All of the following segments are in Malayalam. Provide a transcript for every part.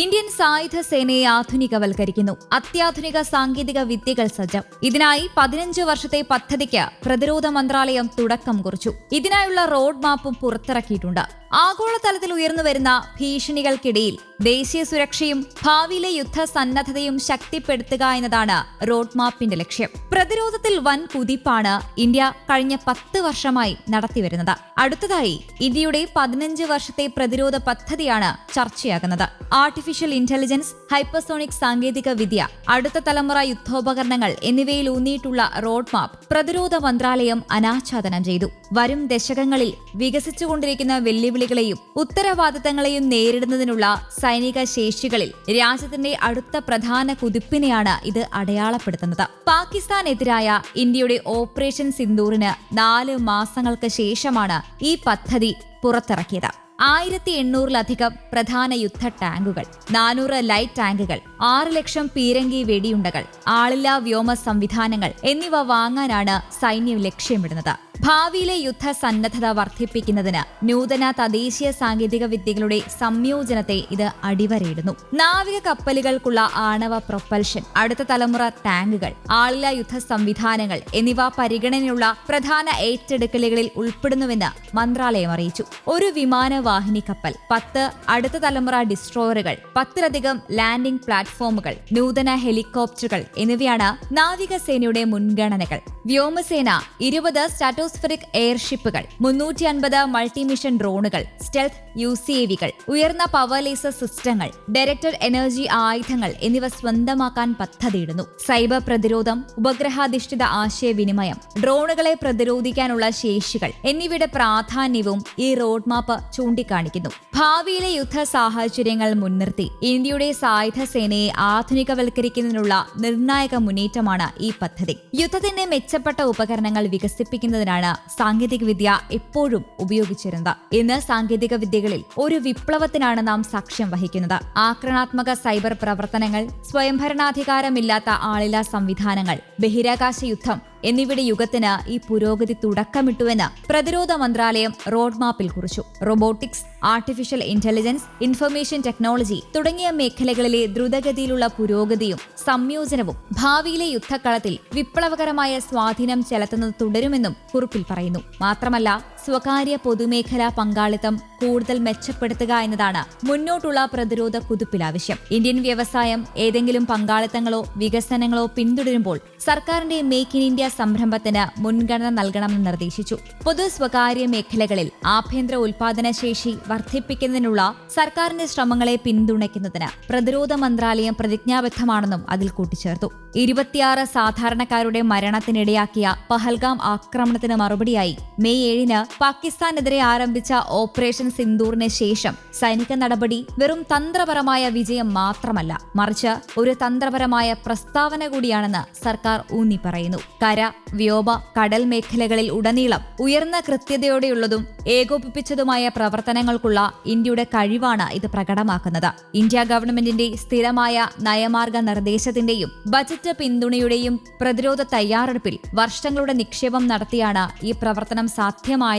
ഇന്ത്യൻ സായുധ സേനയെ ആധുനികവൽക്കരിക്കുന്നു. അത്യാധുനിക സാങ്കേതിക വിദ്യകൾ സജ്ജം. ഇതിനായി പതിനഞ്ച് വർഷത്തെ പദ്ധതിക്ക് പ്രതിരോധ മന്ത്രാലയം തുടക്കം കുറിച്ചു. ഇതിനായുള്ള റോഡ് മാപ്പും പുറത്തിറക്കിയിട്ടുണ്ട്. ആഗോളതലത്തിൽ ഉയർന്നുവരുന്ന ഭീഷണികൾക്കിടയിൽ ദേശീയ സുരക്ഷയും ഭാവിയിലെ യുദ്ധ സന്നദ്ധതയും ശക്തിപ്പെടുത്തുക എന്നതാണ് റോഡ് മാപ്പിന്റെ ലക്ഷ്യം. പ്രതിരോധത്തിൽ വൻ കുതിപ്പാണ് ഇന്ത്യ കഴിഞ്ഞ പത്ത് വർഷമായി നടത്തിവരുന്നത്. അടുത്തതായി ഇന്ത്യയുടെ പതിനഞ്ച് വർഷത്തെ പ്രതിരോധ പദ്ധതിയാണ് ചർച്ചയാകുന്നത്. ആർട്ടിഫിഷ്യൽ ഇന്റലിജൻസ് ഹൈപ്പർസോണിക് സാങ്കേതിക വിദ്യ അടുത്ത തലമുറ യുദ്ധോപകരണങ്ങൾ എന്നിവയിൽ ഊന്നിയിട്ടുള്ള റോഡ് മാപ്പ് പ്രതിരോധ മന്ത്രാലയം അനാച്ഛാദനം ചെയ്തു. വരും ദശകങ്ങളിൽ വികസിച്ചുകൊണ്ടിരിക്കുന്ന വെല്ലുവിളികളെയും ഉത്തരവാദിത്തങ്ങളെയും നേരിടുന്നതിനുള്ള സൈനിക ശേഷികളിൽ രാജ്യത്തിന്റെ അടുത്ത പ്രധാന കുതിപ്പിനെയാണ് ഇത് അടയാളപ്പെടുത്തുന്നത്. പാകിസ്ഥാനെതിരായ ഇന്ത്യയുടെ ഓപ്പറേഷൻ സിന്ദൂറിന് നാല് മാസങ്ങൾക്ക് ശേഷമാണ് ഈ പദ്ധതി പുറത്തിറക്കിയത്. ആയിരത്തി എണ്ണൂറിലധികം പ്രധാന യുദ്ധ ടാങ്കുകൾ നാനൂറ് ലൈറ്റ് ടാങ്കുകൾ ആറ് ലക്ഷം പീരങ്കി വെടിയുണ്ടകൾ ആളില്ലാ വ്യോമ സംവിധാനങ്ങൾ എന്നിവ വാങ്ങാനാണ് സൈന്യം ലക്ഷ്യമിടുന്നത്. ഭാവിയിലെ യുദ്ധ സന്നദ്ധത വർദ്ധിപ്പിക്കുന്നതിന് നൂതന തദ്ദേശീയ സാങ്കേതിക വിദ്യകളുടെ സംയോജനത്തെ ഇത് അടിവരയിടുന്നു. നാവിക കപ്പലുകൾക്കുള്ള ആണവ പ്രൊപ്പൽഷൻ അടുത്ത തലമുറ ടാങ്കുകൾ ആളില യുദ്ധ സംവിധാനങ്ങൾ എന്നിവ പരിഗണനയുള്ള പ്രധാന ഏറ്റെടുക്കലുകളിൽ ഉൾപ്പെടുന്നുവെന്ന് മന്ത്രാലയം അറിയിച്ചു. ഒരു വിമാനവാഹിനി കപ്പൽ പത്ത് അടുത്ത തലമുറ ഡിസ്ട്രോയറുകൾ പത്തിലധികം ലാൻഡിംഗ് പ്ലാറ്റ്ഫോമുകൾ നൂതന ഹെലികോപ്റ്ററുകൾ എന്നിവയാണ് നാവികസേനയുടെ മുൻഗണനകൾ. വ്യോമസേന ഇരുപത് സ്റ്റാറ്റോസ്ഫെറിക് എയർഷിപ്പുകൾ മുന്നൂറ്റി അൻപത് മൾട്ടിമിഷൻ ഡ്രോണുകൾ സ്റ്റെൽത്ത് യു സി എ വികൾ ഉയർന്ന പവർ ലേസർ സിസ്റ്റങ്ങൾ ഡയറക്ടഡ് എനർജി ആയുധങ്ങൾ എന്നിവ സ്വന്തമാക്കാൻ പദ്ധതിയിടുന്നു. സൈബർ പ്രതിരോധം ഉപഗ്രഹാധിഷ്ഠിത ആശയവിനിമയം ഡ്രോണുകളെ പ്രതിരോധിക്കാനുള്ള ശേഷികൾ എന്നിവയുടെ പ്രാധാന്യവും ഈ റോഡ് മാപ്പ് ചൂണ്ടിക്കാണിക്കുന്നു. ഭാവിയിലെ യുദ്ധ സാഹചര്യങ്ങൾ മുൻനിർത്തി ഇന്ത്യയുടെ സായുധ സേനയെ ആധുനികവൽക്കരിക്കുന്നതിനുള്ള നിർണായക മുന്നേറ്റമാണ് ഈ പദ്ധതി. യുദ്ധത്തിന്റെ മെച്ചപ്പെട്ട ഉപകരണങ്ങൾ വികസിപ്പിക്കുന്നതിനാണ് സാങ്കേതികവിദ്യ എപ്പോഴും ഉപയോഗിച്ചിരുന്നത്. ഇന്ന് സാങ്കേതിക വിദ്യകളിൽ ഒരു വിപ്ലവത്തിനാണ് നാം സാക്ഷ്യം വഹിക്കുന്നത്. ആക്രമണാത്മക സൈബർ പ്രവർത്തനങ്ങൾ സ്വയംഭരണാധികാരമില്ലാത്ത ആളില്ലാ സംവിധാനങ്ങൾ ബഹിരാകാശ യുദ്ധം എന്നിവയുടെ യുഗത്തിന് ഈ പുരോഗതി തുടക്കമിട്ടുവെന്ന് പ്രതിരോധ മന്ത്രാലയം റോഡ് മാപ്പിൽ കുറിച്ചു. Robotics artificial intelligence information technology തുടങ്ങിയ മേഖലകളിലെ ദ്രുതഗതിയിലുള്ള പുരോഗതിയും സംയോജനവും ഭാവിയിലെ യുദ്ധക്കളത്തിൽ വിപ്ലവകരമായ സ്വാധീനം ചെലുത്തുന്നത് തുടരുമെന്നും കുറിപ്പിൽ പറയുന്നു. മാത്രമല്ല സ്വകാര്യ പൊതുമേഖലാ പങ്കാളിത്തം കൂടുതൽ മെച്ചപ്പെടുത്തുക എന്നതാണ് മുന്നോട്ടുള്ള പ്രതിരോധ കുതിപ്പിലാവശ്യം ഇന്ത്യൻ വ്യവസായം ഏതെങ്കിലും പങ്കാളിത്തങ്ങളോ വികസനങ്ങളോ പിന്തുടരുമ്പോൾ സർക്കാരിന്റെ മേക്ക് ഇൻ ഇന്ത്യ സംരംഭത്തിന് മുൻഗണന നൽകണമെന്ന് നിർദ്ദേശിച്ചു. പൊതു സ്വകാര്യ മേഖലകളിൽ ആഭ്യന്തര ഉൽപാദന ശേഷി വർദ്ധിപ്പിക്കുന്നതിനുള്ള സർക്കാരിന്റെ ശ്രമങ്ങളെ പിന്തുണയ്ക്കുന്നതിന് പ്രതിരോധ മന്ത്രാലയം പ്രതിജ്ഞാബദ്ധമാണെന്നും അതിൽ കൂട്ടിച്ചേർത്തു. ഇരുപത്തിയാറ് സാധാരണക്കാരുടെ മരണത്തിനിടയാക്കിയ പഹൽഗാം ആക്രമണത്തിന് മറുപടിയായി മെയ് ഏഴിന് പാകിസ്ഥാനെതിരെ ആരംഭിച്ച ഓപ്പറേഷൻ സിന്ദൂറിന് ശേഷം സൈനിക നടപടി വെറും തന്ത്രപരമായ വിജയം മാത്രമല്ല മറിച്ച് ഒരു തന്ത്രപരമായ പ്രസ്താവന കൂടിയാണെന്ന് സർക്കാർ ഊന്നി പറയുന്നു. കര വ്യോമ കടൽ മേഖലകളിൽ ഉടനീളം ഉയർന്ന കൃത്യതയോടെയുള്ളതും ഏകോപിപ്പിച്ചതുമായ പ്രവർത്തനങ്ങൾക്കുള്ള ഇന്ത്യയുടെ കഴിവാണ് ഇത് പ്രകടമാക്കുന്നത്. ഇന്ത്യ ഗവൺമെന്റിന്റെ സ്ഥിരമായ നയമാർഗ നിർദ്ദേശത്തിന്റെയും ബജറ്റ് പിന്തുണയുടെയും പ്രതിരോധ തയ്യാറെടുപ്പിൽ വർഷങ്ങളുടെ നിക്ഷേപം നടത്തിയാണ് ഈ പ്രവർത്തനം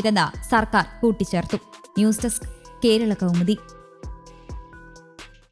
സാധ്യമായതെന്ന് സർക്കാർ കൂട്ടിച്ചേർത്തു. News desk Kerala Kaumudi.